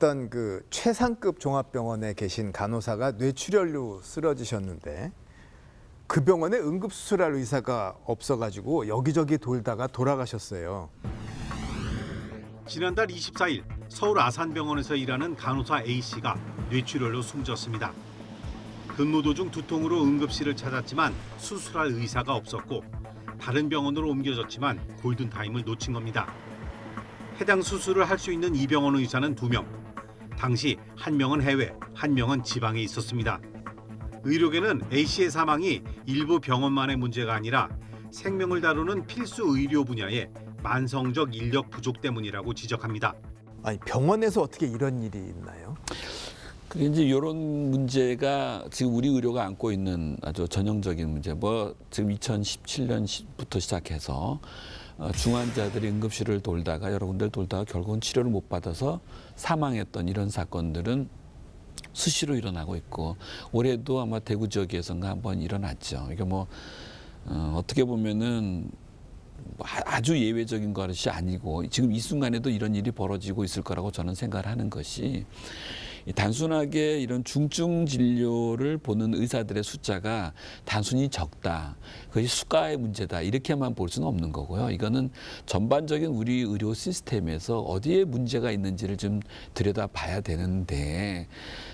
어떤 그 최상급 종합병원에 계신 간호사가 뇌출혈로 쓰러지셨는데 그 병원에 응급수술할 의사가 없어가지고 여기저기 돌다가 돌아가셨어요. 지난달 24일 서울 아산병원에서 일하는 간호사 A 씨가 뇌출혈로 숨졌습니다. 근무 도중 두통으로 응급실을 찾았지만 수술할 의사가 없었고 다른 병원으로 옮겨졌지만 골든 타임을 놓친 겁니다. 해당 수술을 할 수 있는 이 병원 의사는 두 명. 당시 한 명은 해외, 한 명은 지방에 있었습니다. 의료계는 A 씨의 사망이 일부 병원만의 문제가 아니라 생명을 다루는 필수 의료 분야에 만성적 인력 부족 때문이라고 지적합니다. 아니 병원에서 어떻게 이런 일이 있나요? 그게 이제 이런 문제가 지금 우리 의료가 안고 있는 아주 전형적인 문제. 뭐 지금 2017년부터 시작해서 어, 중환자들이 응급실을 돌다가 여러 군데를 돌다가 결국은 치료를 못 받아서 사망했던 이런 사건들은 수시로 일어나고 있고 올해도 아마 대구 지역에선가 한번 일어났죠. 이게 뭐 어, 어떻게 보면은 뭐 아- 아주 예외적인 것이 아니고 지금 이 순간에도 이런 일이 벌어지고 있을 거라고 저는 생각을 하는 것이 이 단순하게 이런 중증 진료를 보는 의사들의 숫자가 단순히 적다. 그것이 수가의 문제다. 이렇게만 볼 수는 없는 거고요. 이거는 전반적인 우리 의료 시스템에서 어디에 문제가 있는지를 좀 들여다 봐야 되는데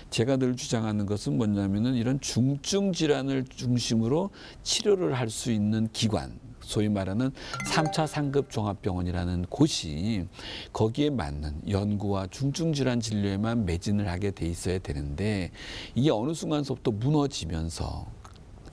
제가 늘 주장하는 것은 뭐냐면은 이런 중증 질환을 중심으로 치료를 할 수 있는 기관 소위 말하는 삼차 상급 종합병원이라는 곳이 거기에 맞는 연구와 중증 질환 진료에만 매진을 하게 돼 있어야 되는데 이게 어느 순간서부터 무너지면서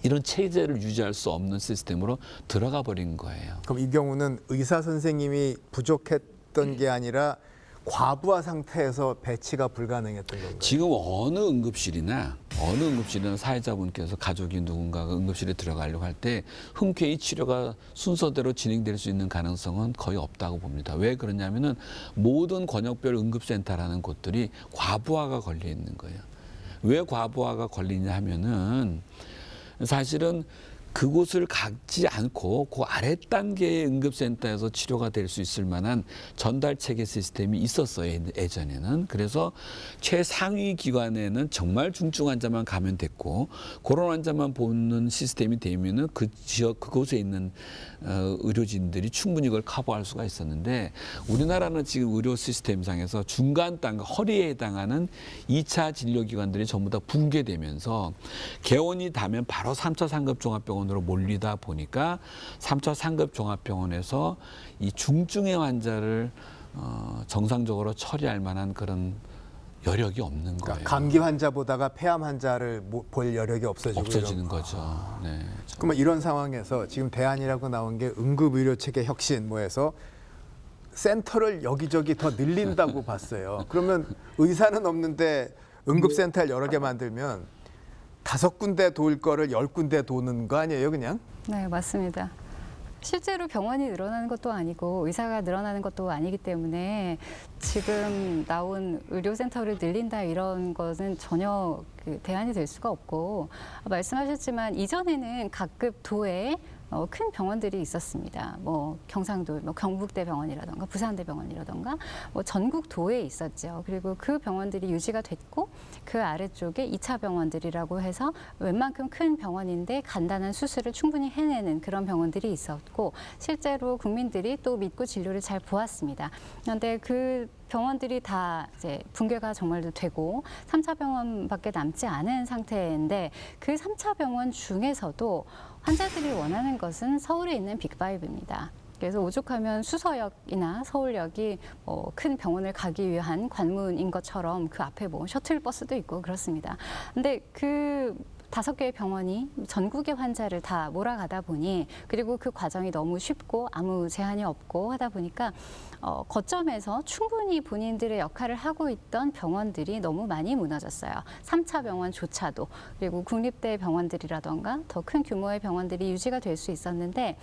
이런 체제를 유지할 수 없는 시스템으로 들어가 버린 거예요. 그럼 이 경우는 의사 선생님이 부족했던 게 아니라 과부하 상태에서 배치가 불가능했던 건가요? 지금 어느 응급실이나 어느 응급실이나 사회자분께서 가족이 누군가가 응급실에 들어가려고 할 때 흔쾌히 치료가 순서대로 진행될 수 있는 가능성은 거의 없다고 봅니다. 왜 그러냐면은 모든 권역별 응급센터라는 곳들이 과부하가 걸려 있는 거예요. 왜 과부하가 걸리냐 하면은 사실은 그곳을 가지 않고 그 아래 단계의 응급센터에서 치료가 될 수 있을 만한 전달 체계 시스템이 있었어요 예- 예전에는. 그래서 최상위 기관에는 정말 중증 환자만 가면 됐고 그런 환자만 보는 시스템이 되면은 그 지역 그곳에 있는 어, 의료진들이 충분히 그걸 커버할 수가 있었는데 우리나라는 지금 의료 시스템상에서 중간 단계 허리에 해당하는 이차 진료기관들이 전부 다 붕괴되면서 개원이 닿으면 바로 삼차 상급 종합병원 으로 몰리다 보니까 삼차 상급 종합병원에서 이 중증의 환자를 어, 정상적으로 처리할 만한 그런 여력이 없는 거예요. 그러니까 감기 환자보다가 폐암 환자를 모- 볼 여력이 없어지고 없어지는 이런- 거죠. 네. 그러면 이런 상황에서 지금 대안이라고 나온 게 응급의료 체계 혁신 뭐해서 센터를 여기저기 더 늘린다고 봤어요. 그러면 의사는 없는데 응급센터를 여러 개 만들면 다섯 군데 도울 거를 열 군데 도는 거 아니에요, 그냥? 네, 맞습니다. 실제로 병원이 늘어나는 것도 아니고 의사가 늘어나는 것도 아니기 때문에 지금 나온 의료센터를 늘린다 이런 것은 전혀 그 대안이 될 수가 없고 말씀하셨지만 이전에는 각급 도에 어, 큰 병원들이 있었습니다. 뭐 경상도, 뭐 경북대 병원이라던가 부산대 병원이라던가 뭐 전국 도에 있었죠. 그리고 그 병원들이 유지가 됐고 그 아래쪽에 이차 병원들이라고 해서 웬만큼 큰 병원인데 간단한 수술을 충분히 해내는 그런 병원들이 있었고 실제로 국민들이 또 믿고 진료를 잘 보았습니다. 그런데 그 병원들이 다 이제 붕괴가 정말로 되고 삼차 병원밖에 남지 않은 상태인데 그 삼차 병원 중에서도 환자들이 원하는 것은 서울에 있는 빅파이브입니다. 그래서 오죽하면 수서역이나 서울역이 뭐 큰 병원을 가기 위한 관문인 것처럼 그 앞에 뭐 셔틀버스도 있고 그렇습니다. 근데 그 다섯 개의 병원이 전국의 환자를 다 몰아가다 보니 그리고 그 과정이 너무 쉽고 아무 제한이 없고 하다 보니까 어, 거점에서 충분히 본인들의 역할을 하고 있던 병원들이 너무 많이 무너졌어요. 삼차 병원조차도 그리고 국립대 병원들이라던가 더 큰 규모의 병원들이 유지가 될 수 있었는데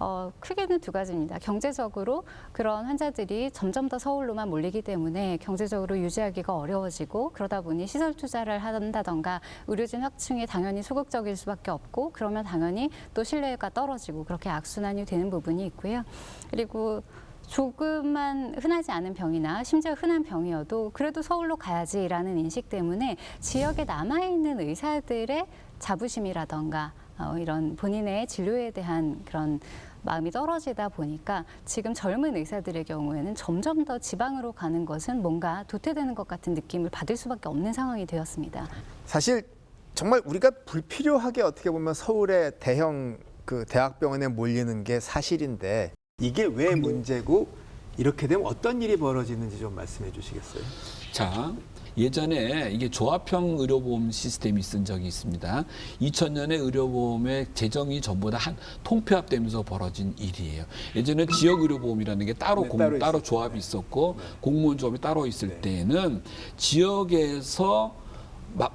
어, 크게는 두 가지입니다. 경제적으로 그런 환자들이 점점 더 서울로만 몰리기 때문에 경제적으로 유지하기가 어려워지고 그러다 보니 시설 투자를 한다던가 의료진 확충에 당연히 소극적일 수밖에 없고 그러면 당연히 또 신뢰가 떨어지고 그렇게 악순환이 되는 부분이 있고요. 그리고 조금만 흔하지 않은 병이나 심지어 흔한 병이어도 그래도 서울로 가야지라는 인식 때문에 지역에 남아있는 의사들의 자부심이라던가 어, 이런 본인의 진료에 대한 그런 마음이 떨어지다 보니까 지금 젊은 의사들의 경우에는 점점 더 지방으로 가는 것은 뭔가 도태되는 것 같은 느낌을 받을 수밖에 없는 상황이 되었습니다. 사실 정말 우리가 불필요하게 어떻게 보면 서울의 대형 그 대학병원에 몰리는 게 사실인데 이게 왜 문제고 이렇게 되면 어떤 일이 벌어지는지 좀 말씀해 주시겠어요? 자, 예전에 이게 조합형 의료보험 시스템이 있은 적이 있습니다. 2000년에 의료보험의 재정이 전부 다한 통폐합되면서 벌어진 일이에요. 예전에 지역 의료보험이라는 게 따로 네, 공, 따로 따로. 조합이 있었고 공무원 조합이 따로 있을 네. 때에는 지역에서 마-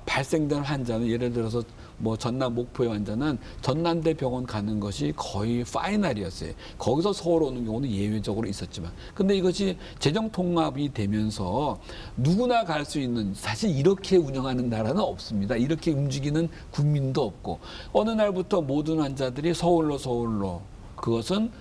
발생된 환자는 예를 들어서 뭐 전남 목포의 환자는 전남대 병원 가는 것이 거의 파이널이었어요. 거기서 서울 오는 경우는 예외적으로 있었지만, 근데 이것이 재정 통합이 되면서 누구나 갈 수 있는 사실 이렇게 운영하는 나라는 없습니다. 이렇게 움직이는 국민도 없고 어느 날부터 모든 환자들이 서울로 서울로 그것은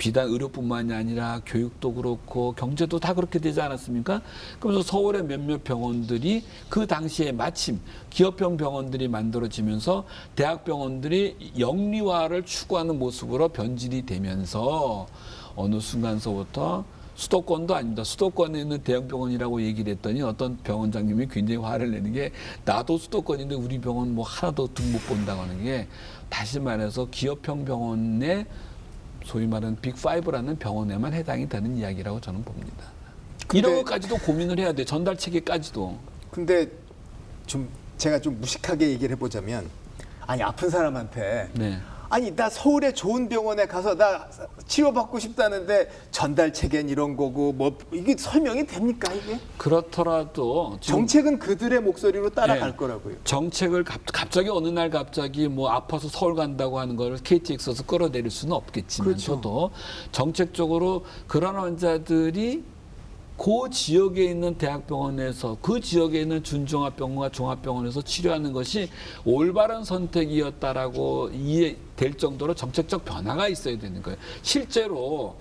비단 의료뿐만이 아니라 교육도 그렇고 경제도 다 그렇게 되지 않았습니까? 그러면서 서울의 몇몇 병원들이 그 당시에 마침 기업형 병원들이 만들어지면서 대학병원들이 영리화를 추구하는 모습으로 변질이 되면서 어느 순간서부터 수도권도 아닙니다. 수도권에 있는 대형 병원이라고 얘기를 했더니 어떤 병원장님이 굉장히 화를 내는 게 나도 수도권인데 우리 병원 뭐 하나도 등못 본다고 하는 게 다시 말해서 기업형 병원의 소위 말하는 빅5라는 병원에만 해당이 되는 이야기라고 저는 봅니다. 이런 것까지도 고민을 해야 돼. 전달 체계까지도. 근데 좀 제가 좀 무식하게 얘기를 해보자면 아니 아픈 사람한테 네. 아니 나 서울의 좋은 병원에 가서 나 치료받고 싶다는데 전달 체계는 이런 거고 뭐 이게 설명이 됩니까 이게 그렇더라도 정책은 그들의 목소리로 따라갈 네. 거라고요. 정책을 갑, 갑자기 어느 날 갑자기 뭐 아파서 서울 간다고 하는 걸 KTX에서 끌어내릴 수는 없겠지만서도 정책적으로 그런 환자들이 그 지역에 있는 대학병원에서 그 지역에 있는 준종합병원과 종합병원에서 치료하는 것이 올바른 선택이었다라고 이해될 정도로 정책적 변화가 있어야 되는 거예요. 실제로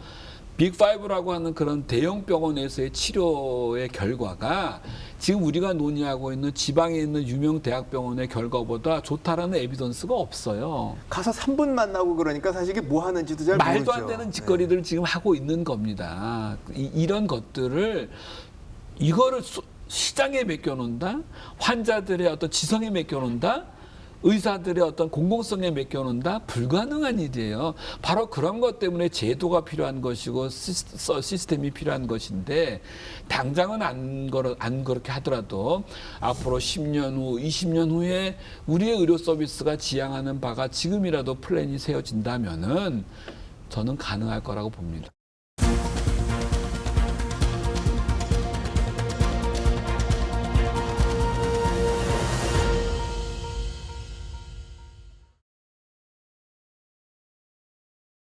빅5라고 하는 그런 대형 병원에서의 치료의 결과가 지금 우리가 논의하고 있는 지방에 있는 유명 대학병원의 결과보다 좋다라는 에비던스가 없어요. 가서 3분 만나고 그러니까 사실 이게 뭐 하는지도 잘 말도 모르죠. 안 되는 짓거리들을 지금 하고 있는 겁니다. 이, 런 것들을 이거를 소- 시장에 맡겨놓는다, 환자들의 어떤 지성에 맡겨놓는다, 의사들의 어떤 공공성에 맡겨놓는다 불가능한 일이에요. 바로 그런 것 때문에 제도가 필요한 것이고 시스템이 필요한 것인데 당장은 안, 그러, 안 그렇게 하더라도 앞으로 10년 후, 20년 후에 우리의 의료 서비스가 지향하는 바가 지금이라도 플랜이 세워진다면은 저는 가능할 거라고 봅니다.